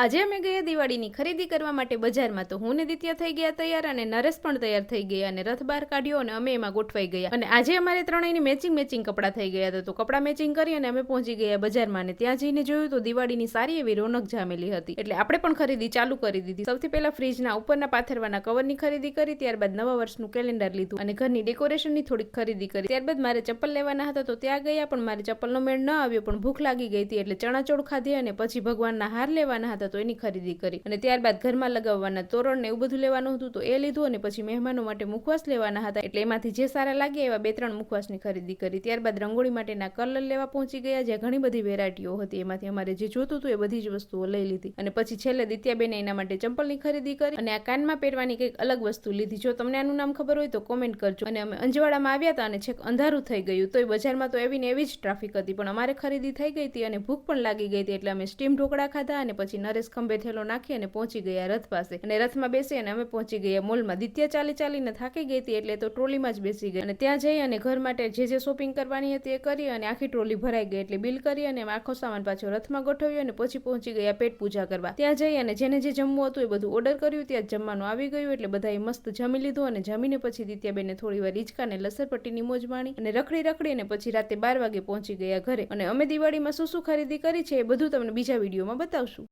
આજે અમે ગયા દિવાળીની ખરીદી કરવા માટે બજારમાં તો હું ને દિત્યા થઈ ગયા તૈયાર અને નરેશ પણ તૈયાર થઈ ગયા અને રથ બહાર કાઢ્યો અને અમે એમાં ગોઠવાઈ ગયા. અને આજે અમારે ત્રણેયની મેચિંગ મેચિંગ કપડાં થઈ ગયા હતા. તો કપડાં મેચિંગ કરી અને અમે પહોંચી ગયા બજારમાં અને ત્યાં જઈને જોયું તો દિવાળીની સારી એવી રોનક જામેલી હતી. એટલે આપણે પણ ખરીદી ચાલુ કરી દીધી. સૌથી પહેલા ફ્રીજના ઉપરના પાથરવાના કવરની ખરીદી કરી, ત્યારબાદ નવા વર્ષનું કેલેન્ડર લીધું અને ઘરની ડેકોરેશનની થોડીક ખરીદી કરી. ત્યારબાદ મારે ચપ્પલ લેવાના હતા તો ત્યાં ગયા, પણ મારે ચપ્પલનો મેળ ન આવ્યો, પણ ભૂખ લાગી ગઈ હતી એટલે ચણાચોળ ખાધી અને પછી ભગવાનના હાર લેવાના હતા. તો એની ખરીદી કરી. અને ત્યારબાદ ઘરમાં લગાવવાના તોરણ ને એવું બધું લેવાનું હતું તો એ લીધું અને પછી મહેમાનો માટે મુખવાસ લેવાના હતા. એટલે એમાંથી જે સારા લાગ્યા એવા બે ત્રણ મુખવાસની ખરીદી કરી. ત્યારબાદ રંગોળી માટેના કલર લેવા પહોંચી ગયા, જ્યાં ઘણી બધી વેરાયટીઓ હતી. એમાંથી અમારે જે જોતું હતું એ બધી જ વસ્તુઓ લઈ લીધી. અને પછી છેલ્લે દિત્યાબેને એના માટે ચંપલની ખરીદી કરી અને આ કાનમાં પહેરવાની કંઈક અલગ વસ્તુ લીધી. જો તમને આનું નામ ખબર હોય તો કોમેન્ટ કરજો. અને અમે અંજવાડામાં આવ્યા હતા અને છેક અંધારું થઈ ગયું. તોય બજારમાં તો એવી ને એવી જ ટ્રાફિક હતી, પણ અમારે ખરીદી થઈ ગઈ હતી અને ભૂખ પણ લાગી ગઈ હતી, એટલે અમે સ્ટીમ ઢોકળા ખાધા અને પછી નરેશ ખંભે થેલો નાખી અને પહોંચી ગયા રથ પાસે. અને રથમાં બેસી અને અમે પહોંચી ગયા મોલમાં. દિત્યા ચાલી ચાલીને થાકી ગઈ હતી એટલે તો ટ્રોલીમાં જ બેસી ગઈ. અને ત્યાં જઈ અને ઘર માટે જે જે શોપિંગ કરવાની હતી એ કરી અને આખી ટ્રોલી ભરાઈ ગઈ એટલે બિલ કરી અને આખો સામાન પાછો રથમાં ગોઠવ્યો અને પછી પહોંચી ગયા પેટ પૂજા કરવા. ત્યાં જઈ અને જેને જે જમવું હતું એ બધું ઓર્ડર કર્યું. ત્યાં જમવાનું આવી ગયું એટલે બધાએ મસ્ત જમી લીધું અને જમીને પછી દિત્યાબેને થોડી વાર હિંચકા અને લસરપટ્ટીની મોજ માણી અને રખડી રખડી અને પછી રાતે બાર વાગે પહોંચી ગયા ઘરે. અને અમે દિવાળીમાં શું શું ખરીદી કરી છે એ બધું તમને બીજા વિડીયોમાં બતાવશું.